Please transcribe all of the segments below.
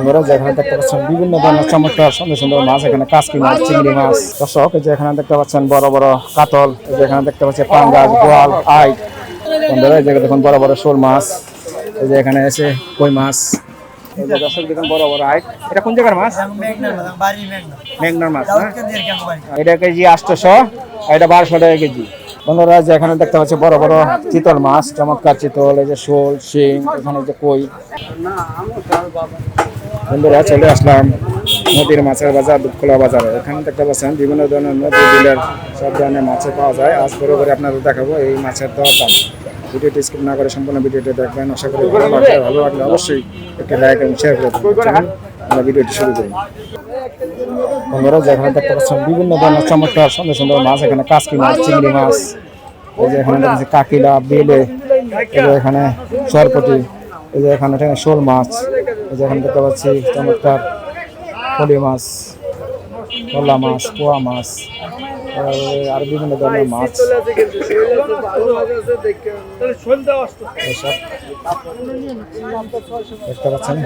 বন্ধুরা যেখানে দেখতে পাচ্ছেন বিভিন্ন ধরনের চমৎকার সুন্দর সুন্দর মাছ, এখানে কাসকি মাছ, চিংড়ি মাছ। দর্শক যে এখানে দেখতে পাচ্ছেন বড় বড় কাতল, এই যে এখানে দেখতে পাচ্ছেন পাঙ্গাস, গোয়াল, আই। বন্ধুরা, এই জায়গায় দেখুন বড় বড় শোল মাছ, এই যে এখানে এসে কই মাছ। যে বড় বড় আই। মাছ? এটা কেজি আটশোশো এটা বারোশো কেজি। বন্ধুরা যে এখানে দেখতে পাচ্ছি বড় বড় চিতল মাছ, চমৎকার চিতল, এই যে শোল, শিং, এখানে যে কই। বন্ধুরা, চলে আসলাম নদীর মাছের বাজার, দুধখোলা বাজারে। এখানে দেখতে পাচ্ছেন বিভিন্ন ধরনের নদী, বিলের সব ধরনের মাছে পাওয়া যায়। আজ করে করে আপনাদের দেখাবো এই মাছের দর দাম। ভিডিওটি স্কিপ না করে সম্পূর্ণ ভিডিওটি দেখবেন। আশা করি ভালো লাগবে। ভালো লাগলে অবশ্যই একটি লাইক এবং শেয়ার করে আমরা ভিডিওটি শুরু করি। বন্ধুরা, যেখানে দেখতে পাচ্ছেন বিভিন্ন ধরনের চমৎকার সুন্দর সুন্দর মাছ। এখানে কাসকি মাছ, চিংড়ি মাছ, এই যে এখানে দেখছি কাকিলা, বেলে এখানে সরপটি এই যে এখানে এখানে শোল মাছ এই যে এখানে দেখতে পাচ্ছি চমৎকার ফলি মাছ কলা মাছ পোয়া মাছ আর- আর বিভিন্ন ধরনের মাছ। এসব দেখতে পাচ্ছেন?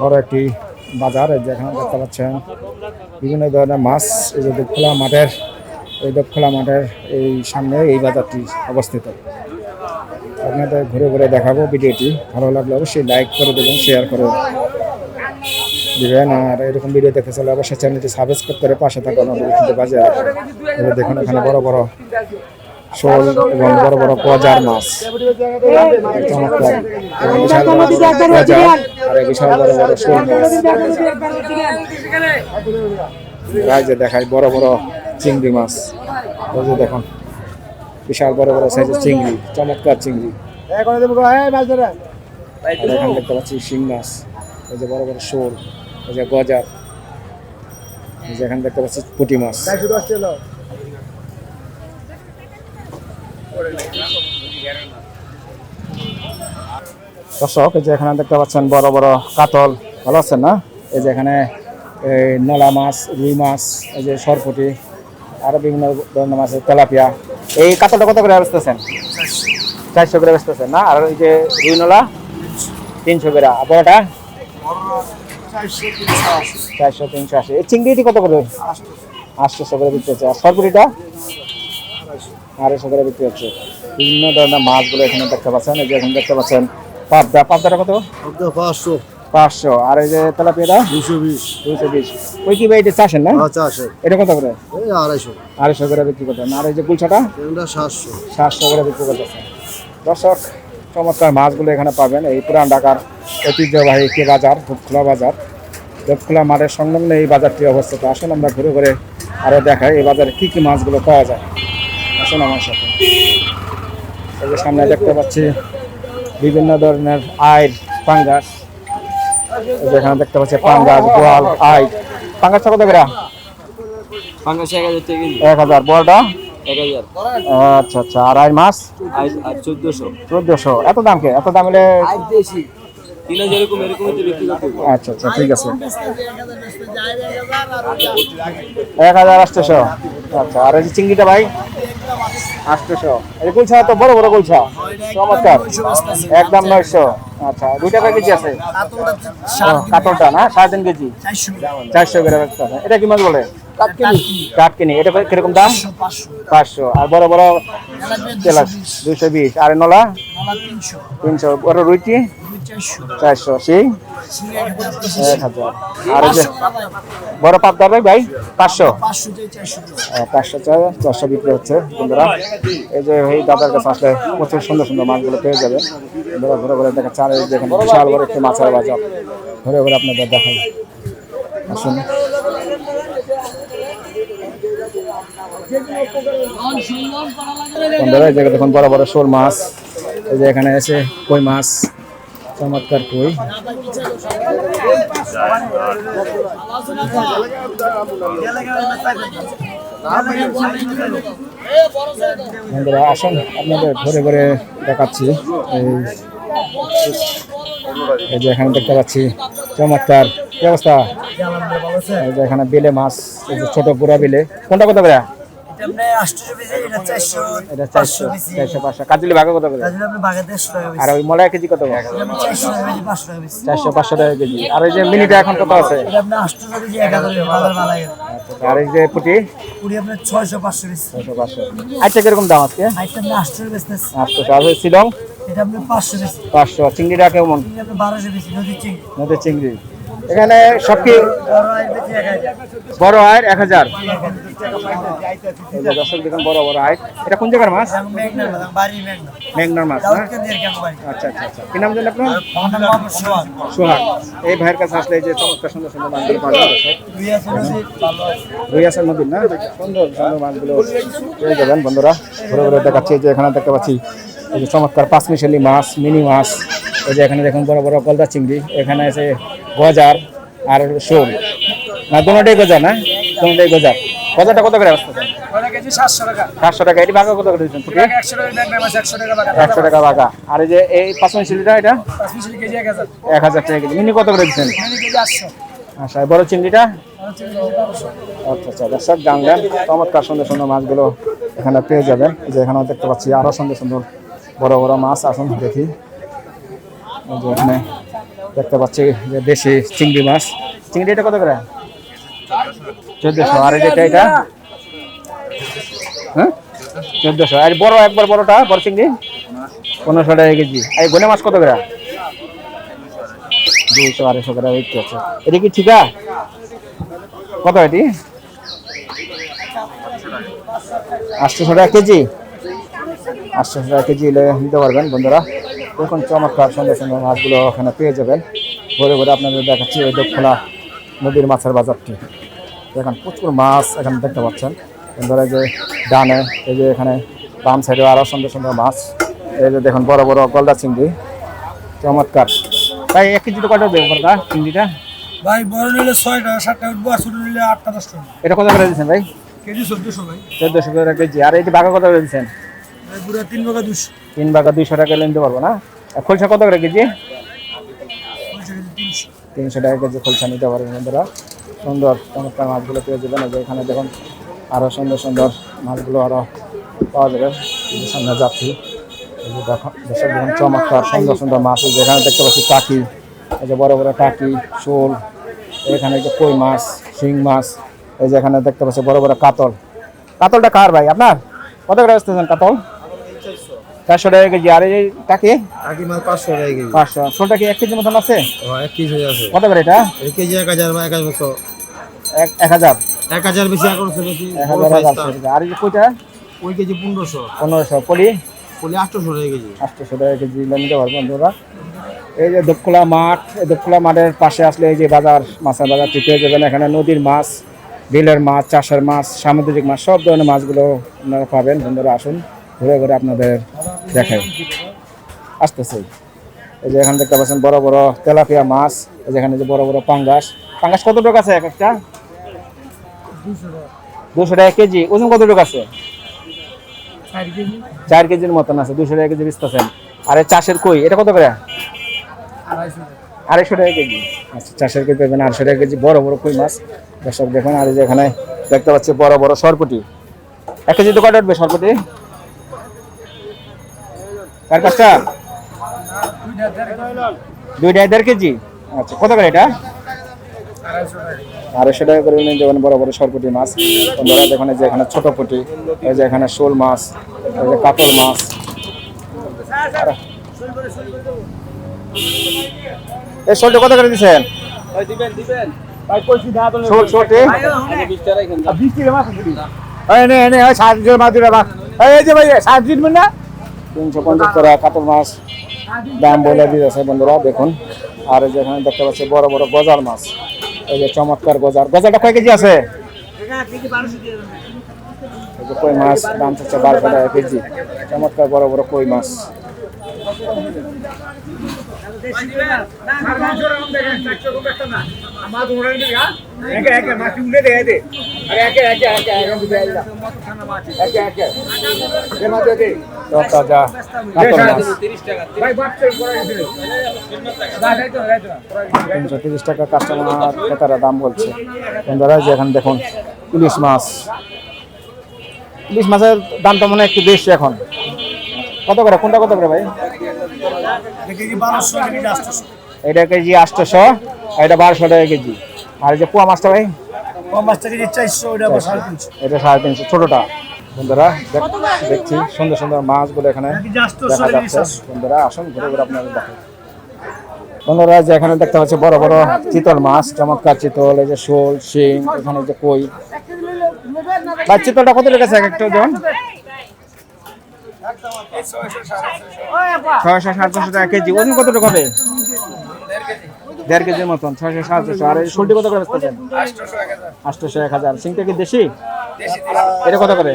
বড় একটি বাজার এই যে এখানে দেখতে পাচ্ছেন বিভিন্ন ধরনের মাছ এই যে দুধখোলা মাঠের এই দুধখোলা মাঠের এই সামনে এই বাজারটি অবস্থিত। আপনাদের ঘুরে ঘুরে দেখাবো ভিডিওটি। ভালো লাগলে অবশ্যই লাইক করে দেবেন শেয়ার করে দিবেন। আর এরকম ভিডিও দেখতে চাইলে অবশ্যই চ্যানেলটি সাবস্ক্রাইব করে পাশে থাকা নোটিফিকেশন বাজে এই দেখুন এখানে বড় বড় শোল এবং বড় বড় পজার মাছ। বিশাল বড় বড় শোল মাছ। দেখায় বড় বড় চিংড়ি মাছ। দেখুন। বিশাল বড় বড় সাইজের চিংড়ি চমৎকার চিংড়ি। এখানে দেখতে পাচ্ছি শিং মাছ এই যে বড় বড় শোল এই যে গজার এই যে এখানে দেখতে পাচ্ছি পুঁটি মাছ। দর্শক এই যে এখানে দেখতে পাচ্ছেন বড় বড় কাতল ভালো আছেন না? এই যে এখানে এই নলা মাছ রুই মাছ এই যে সরপুটি আরও বিভিন্ন ধরনের মাছ আছে, তেলাপিয়া এই কাতলটা কত করে বেচতেছেন? চারশো করে বেচতেছেন, না? আর এই যে রুই নলা তিনশো করে। বড়টা? চারশো তিনশো আশি। এই চিংড়িটি কত করে? আটশোশো করে বিক্রি হচ্ছে। আর সরপুরিটা আড়াইশো করে বিক্রি হচ্ছে। বিভিন্ন ধরনের মাছগুলো এখানে দেখতে পাচ্ছেন। এই যে এখানে দেখতে পাচ্ছেন, পাবদা। পাবদাটা কত? পাঁচশো। পাঁচশো। আর এই যে তেলাপিয়াটা? দুশো বিশ। দুইশো বিশ। ওই কি ভাই এটা চাষেন না? আচ্ছা আসে এটা কত করে? আড়াইশো। আড়াইশো করে বিক্রি করতেন আর এই যে কুলছাটা? সাতশো। সাতশো করে বিক্রি করতেছেন। দর্শক চমৎকার মাছগুলো এখানে পাবেন। এই পুরান ঢাকার ঐতিহ্যবাহী একটি বাজার ধূপখোলা বাজার। ধূপখোলা মাঠের সংলগ্ন এই বাজারটি অবস্থিত। আসুন আমরা ঘুরে ঘুরে আরও দেখাই এই বাজারে কী কী মাছগুলো পাওয়া যায়। আসুন আমার সাথে। এই যে সামনে দেখতে পাচ্ছি বিভিন্ন ধরনের আইড পাঙ্গাস এখানে দেখতে পাচ্ছি পাঙ্গাস গোয়াল আইড পাঙ্গাসটা কত করে? পাঙ্গাস এক হাজার এক হাজার। বড়টা আচ্ছা আচ্ছা। আর আই মাছ? চোদ্দশো। চোদ্দশো। এত দাম কে? এত দাম হলে। আচ্ছা আচ্ছা ঠিক আছে। এক হাজার আটশোশো। আচ্ছা আর চিংড়িটা ভাই? আটশোশো। এই গুলছা তো বড় বড় গুলছা চমৎকার। একদম নয়শো। আচ্ছা দুইটা কেজি আছে? কাতলটা না? সাড়ে তিন কেজি? চারশো করে এটা কি মাছ বলে? কাটকিনি। এটা কীরকম দাম? পাঁচশো আর বড় বড় দুইশো বিশ। আর নলা? তিনশো। বড় রুইটি? চারশো সেই এক হাজার। আর যে বড় পাবদা ভাই ভাই পাঁচশো। হ্যাঁ, পাঁচশো চার চারশো বিক্রি হচ্ছে বন্ধুরা। এই যে এই দাদার কাছে আসলে প্রচুর সুন্দর সুন্দর মাছগুলো পেয়ে যাবে। বন্ধুরা ঘুরে ঘুরে দেখা চার দেখেন বিশাল বড় একটি মাছের বাজার। ঘুরে ঘুরে আপনাদের দেখাই। আসুন। বন্ধুরা এই জায়গায় দেখুন বড় বড় শোল মাছ। এই যে এখানে এসে কই মাছ? চমৎকার কই। বন্ধুরা, আসুন, আপনাদের ঘরে ঘরে দেখাচ্ছি। এই যে এখানে দেখতে পাচ্ছি, চমৎকার কি অবস্থা এই যে এখানে বেলে মাছ ছোট বুড়া বেলে। কোনটা কত করে কাজলি কত করে? আর ওই মলাই কেজি কত? চারশো পাঁচশো টাকা কেজি। আর ওই যে মিনিটা এখন কত আছে? আর এই যে পুটি? ছয়শো পাঁচশো ছয়শো পাঁচশো। আচ্ছা কীরকম দাম আজকে? আইটা আটশো টাকা শিলং? পাঁচশো চিংড়িটা কেমন? নদীর চিংড়ি। এখানে সব কি? বড় আইল এক হাজার। আয়ের এক হাজার। দর্শক দেখুন, বড় বড় আয় এটা কোন জায়গার মাছ? মেঘনার মাছ আচ্ছা আচ্ছা আচ্ছা। কি নাম জানেন আপনার? সোহাগ। এই ভাইয়ের কাছে আসলে যে চমৎকার সুন্দর সুন্দর মাছগুলো পাওয়া যাবে রুইয়াসের নদীর না? সুন্দর সুন্দর মাছগুলো পেয়ে যাবেন বন্ধুরা, ঘুরে ঘুরে দেখাচ্ছি যে এখানে দেখতে পাচ্ছি, এই যে চমৎকার পাঁচ মিশালি মাছ, মিনি মাছ। এই যে এখানে দেখুন বড় বড় গলদা চিংড়ি, এখানে আছে গজার আর শোল। না দুটোটাই গজা না? দুটোটাই গজা গজাটা কত করে ওটা সাতশো টাকা। সাতশো টাকা এটি ভাগা কত করে দিচ্ছেন? একশো টাকা বাঘা ভাগা আর এই যে এই পাঁচ মিশালিটা এটা? এক হাজার। টাকা কেজি। মিনি কত করে দিচ্ছেন? আচ্ছা বড় চিংড়িটা? আচ্ছা আচ্ছা দর্শক জানলেন। চমৎকার সুন্দর সুন্দর মাছগুলো এখানে পেয়ে যাবেন। যে এখানেও দেখতে পাচ্ছি আরও সুন্দর সুন্দর বড় বড় মাছ আসুন দেখি। এখানে দেখতে পাচ্ছি যে দেশি চিংড়ি মাছ। চিংড়ি এটা কত করে? চোদ্দশো, আর যেটা এটা হ্যাঁ? চোদ্দশো। আর বড় একবার বড়টা, বড় চিংড়ি? পনেরোশো টাকা কেজি। আর গনে মাছ কত করে? দুইশো, আড়াইশো করে বিক্রি আছে এটা কি ঠিকা? কত এটি? আটশোশো টাকা কেজি। আটশোশো টাকা কেজি এলে নিতে পারবেন বন্ধুরা। দেখুন চমৎকার সুন্দর সুন্দর মাছগুলো ওখানে পেয়ে যাবেন। ঘুরে ঘুরে আপনাদের দেখাচ্ছি ওই খোলা নদীর মাছের বাজারটি। দেখেন প্রচুর মাছ এখানে দেখতে পাচ্ছেন। এই যে ডানে এই যে এখানে বাম সাইডে আরও সুন্দর সুন্দর মাছ। এই যে দেখুন বড় বড় গলদা চিংড়ি। চমৎকার। তাই এক কেজি তো কটা দেবো বড়টা চিংড়িটা? ভাই বড় নিলে ছয় টাকা সাত টাকা উঠবো আর ছোট নিলে আটটা দশ টাকা এটা কত করে দিচ্ছেন ভাই? কেজি চোদ্দশো ভাই। চোদ্দশো করে কেজি। আর এটি বাঘা কত করে দিচ্ছেন? পুরো তিন বাঘা দুশো তিন বাঘা দুইশো টাকা নিতে পারব না? আর খোলসা কত করে কেজি তিনশো। তিনশো টাকা কেজি খোলসা নিতে পারবেন বন্ধুরা। সুন্দর চমৎকার মাছগুলো পেয়ে যাবেন। যে এখানে দেখুন আরও সুন্দর সুন্দর মাছগুলো আরও পাওয়া যাবে। সামনে যাচ্ছি। দেখুন চমৎকার সুন্দর সুন্দর মাছ। এই যে এখানে দেখতে পাচ্ছি টাকি। এই যে বড় বড় টাকি, শোল, এখানে যে কই মাছ, শিং মাছ, এই যে এখানে দেখতে পাচ্ছি বড় বড় কাতল। কাতলটা কার ভাই, আপনার? কত করে কাতল? চারশো টাকা কেজি। আর এই টাকি? আগে মাছ পাঁচশো টাকা কেজি। পাঁচশো। শোলটা কি এক কেজি মতন আছে? এক কেজি আছে। কত করে এটা? এক কেজি এক হাজার বা এক হাজার এক এক হাজার। এক হাজার বেশি এক হাজার বেশি টাকা। আর এই যে কইটা? ওই কেজি পনেরোশো। পনেরোশো। পলি বলি আটশোশো টাকা কেজি। আটশোশো টাকা কেজি নিতে পারব বন্ধুরা। এই যে দক্ষলা মাঠ এই দক্ষলা মাঠের পাশে আসলে এই যে বাজার মাছের বাজারটি পেয়ে যাবেন। এখানে নদীর মাছ বিলের মাছ চাষের মাছ সামুদ্রিক মাছ সব ধরনের মাছগুলো আপনারা পাবেন। বন্ধুরা আসুন। ঘুরে ঘুরে আপনাদের দেখাই। আসতেছে। এই যে এখানে দেখতে পাচ্ছেন বড় বড় তেলাপিয়া মাছ, এই যে এখানে যে বড় বড় পাঙ্গাস। পাঙ্গাস কত টাকা আছে এক একটা? দুশো টাকা কেজি। ওজন কত টাকা আছে? চার কেজির মতন আছে, দুশো টাকা কেজি বেচতেছেন। আর চাষের কই? এটা কত করে? আড়াইশো টাকা কেজি। আচ্ছা চাষের কই পাবেন আড়াইশো টাকা কেজি। বড় বড় কই মাছ? দর্শক দেখুন, আর এই যে এখানে দেখতে পাচ্ছি বড় বড় সরপুটি। এক কেজি তো কটা উঠবে সরপুটি? চার পাঁচটা দুইটা দেড় কেজি? আচ্ছা কত করে এটা? আড়াইশো টাকা করে নিয়ে যাবেন বড় বড় সরপুটি মাছ। বন্ধুরা যেখানে যে এখানে ছোট পুটি এই যে এখানে শোল মাছ এই যে কাতল মাছ। এই শোলটা কত করে দিচ্ছেন ভাই দিবেন দিবেন। শোল শোলটি? আগে বিশ টাকা রাখেন তিনশো পঞ্চাশ টাকা কাতল মাছ দাম বলে দিয়েছে বন্ধুরা, দেখুন। আর এই যে এখানে দেখতে পাচ্ছি বড় বড় গজার মাছ। এই যে চমৎকার গজার। গজারটা কয় কেজি আছে? কই মাছ, দাম হচ্ছে বারোশো টাকা কেজি। চমৎকার বড় বড় কই মাছ। তিনশো তিরিশ টাকা কাস্টমার ক্রেতারা দাম বলছে। বন্ধুরা যে এখানে দেখুন, ইলিশ মাছ। ইলিশ মাছের দামটা মনে হয় একটু বেশি এখন। কত করে? কোনটা কত করে ভাই? এটা কেজি আটশোশো এটা বারোশো টাকা কেজি। আর এই যে পোয়া মাছটা ভাই? মাছটা কেজি চারশো এটা সাড়ে তিনশো। ছোটোটা। বন্ধুরা দেখ- দেখছি সুন্দর সুন্দর মাছগুলো এখানে দেখা যাচ্ছে। বন্ধুরা আসুন ঘুরে ঘুরে আপনাদের দেখো বন্ধুরা যে এখানে দেখতে পাচ্ছি বড় বড় চিতল মাছ চমৎকার চিতল এই যে শোল শিং এখানে যে কই। ভাই চিতলটা কত লেগেছে এক একটা জন ছয়শো সাড়ে ছশো টাকা কেজি। ওজন কতটুকু হবে? দেড় কেজির মতন, ছয়শো সাড়ে ছশো আর এই কত করে বেচতেছেন আটশোশো এক হাজার। সিংটা কি দেশি? এটা কত করে?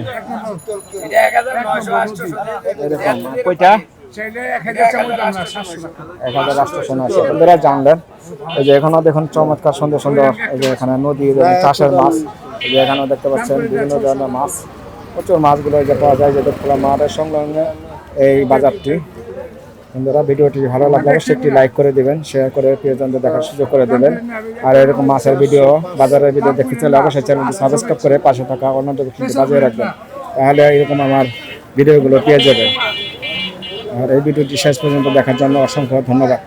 এরকম বন্ধুরা জানলেন এই যে এখানেও দেখুন চমৎকার সুন্দর সুন্দর এই যে এখানে যে চাষের মাছ। এই যে এখানেও দেখতে পাচ্ছেন বিভিন্ন ধরনের মাছ। প্রচুর মাছগুলো যে পাওয়া যায় যে খোলা মাঠের সংলগ্ন এই বাজারটি। বন্ধুরা, ভিডিওটি ভালো লাগলে অবশ্যই একটি লাইক করে দিবেন শেয়ার করে প্রিয়জনদের দেখার সুযোগ করে দেবেন। আর এরকম মাছের ভিডিও, বাজারের ভিডিও দেখতে চাইলে অবশ্যই চ্যানেলটি সাবস্ক্রাইব করে পাশে থাকা অন্য কিন্তু বাজিয়ে রাখবেন। তাহলে এরকম আমার ভিডিওগুলো পেয়ে যাবেন। আর এই ভিডিওটি শেষ পর্যন্ত দেখার জন্য অসংখ্য ধন্যবাদ।